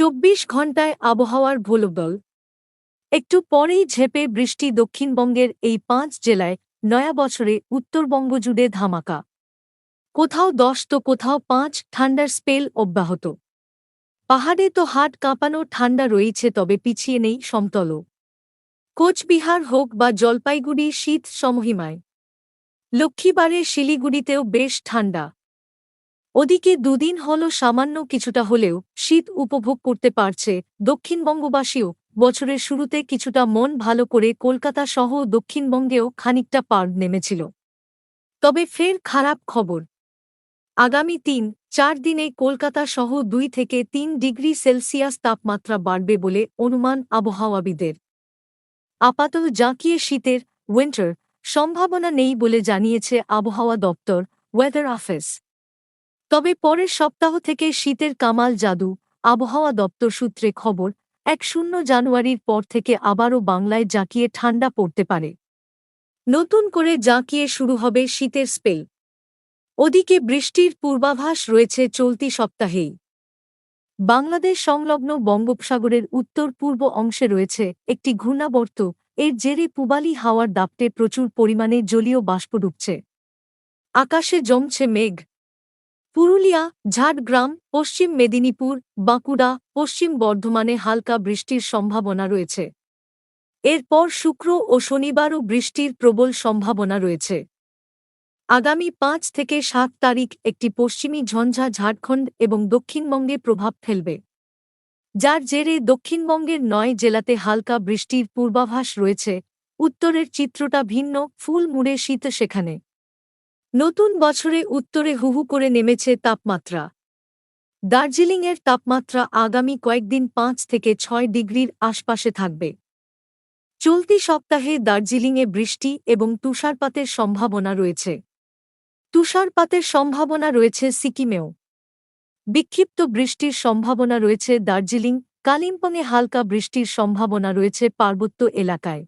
চব্বিশ ঘণ্টায় আবহাওয়ার ভোলবল। একটু পরেই ঝেপে বৃষ্টি দক্ষিণবঙ্গের এই পাঁচ জেলায় নয়া বছরে উত্তরবঙ্গ জুড়ে ধামাকা। কোথাও দশ তো কোথাও পাঁচ ঠান্ডার স্পেল অব্যাহত। পাহাড়ে তো হাট কাঁপানো ঠান্ডা রয়েছে তবে পিছিয়ে নেই সমতলও। কোচবিহার হোক বা জলপাইগুড়ি শীত সমহিমায়। লক্ষ্মীবারের শিলিগুড়িতেও বেশ ঠান্ডা। ওদিকে দুদিন হল সামান্য কিছুটা হলেও শীত উপভোগ করতে পারছে দক্ষিণবঙ্গবাসীও। বছরের শুরুতে কিছুটা মন ভালো করে কলকাতা সহ দক্ষিণবঙ্গেও খানিকটা পার নেমেছিল। তবে ফের খারাপ খবর। আগামী তিন, চার দিনে কলকাতা সহ দুই থেকে তিন ডিগ্রি সেলসিয়াস তাপমাত্রা বাড়বে বলে অনুমান আবহাওয়াবিদের। আপাতত জাঁকিয়ে শীতের উইন্টার সম্ভাবনা নেই বলে জানিয়েছে আবহাওয়া দপ্তর ওয়েদার অফিস তবে পরের সপ্তাহ থেকে শীতের কামাল জাদু, আবহাওয়া দপ্তর সূত্রে খবর, এক শূন্য জানুয়ারির পর থেকে আবারও বাংলায় জাঁকিয়ে ঠান্ডা পড়তে পারে। নতুন করে জাঁকিয়ে শুরু হবে শীতের স্পেল। ওদিকে বৃষ্টির পূর্বাভাস রয়েছে চলতি সপ্তাহেই। বাংলাদেশ সংলগ্ন বঙ্গোপসাগরের উত্তর পূর্ব অংশে রয়েছে একটি ঘূর্ণাবর্ত, এর জেরে পুবালি হাওয়ার দাপটে প্রচুর পরিমাণে জলীয় বাষ্প ডুবছে। আকাশে জমছে মেঘ পুরুলিয়া, ঝাড়গ্রাম, পশ্চিম মেদিনীপুর, বাঁকুড়া, পশ্চিম বর্ধমানে হালকা বৃষ্টির সম্ভাবনা রয়েছে। এরপর শুক্র ও শনিবারও বৃষ্টির প্রবল সম্ভাবনা রয়েছে। আগামী পাঁচ থেকে সাত তারিখ একটি পশ্চিমী ঝঞ্ঝা ঝাড়খণ্ড এবং দক্ষিণবঙ্গে প্রভাব ফেলবে। যার জেরে দক্ষিণবঙ্গের নয় জেলাতে হালকা বৃষ্টির পূর্বাভাস রয়েছে। উত্তরের চিত্রটা ভিন্ন ফুল মুড়ে শীত সেখানে। নতুন বছরে উত্তরে হুহু করে নেমেছে তাপমাত্রা। দার্জিলিংয়ের তাপমাত্রা আগামী কয়েকদিন পাঁচ থেকে ছয় ডিগ্রির আশপাশে থাকবে। চলতি সপ্তাহে দার্জিলিংয়ে বৃষ্টি এবং তুষারপাতের সম্ভাবনা রয়েছে। তুষারপাতের সম্ভাবনা রয়েছে সিকিমেও। বিক্ষিপ্ত বৃষ্টির সম্ভাবনা রয়েছে দার্জিলিং, কালিম্পংয়ে হালকা বৃষ্টির সম্ভাবনা রয়েছে পার্বত্য এলাকায়।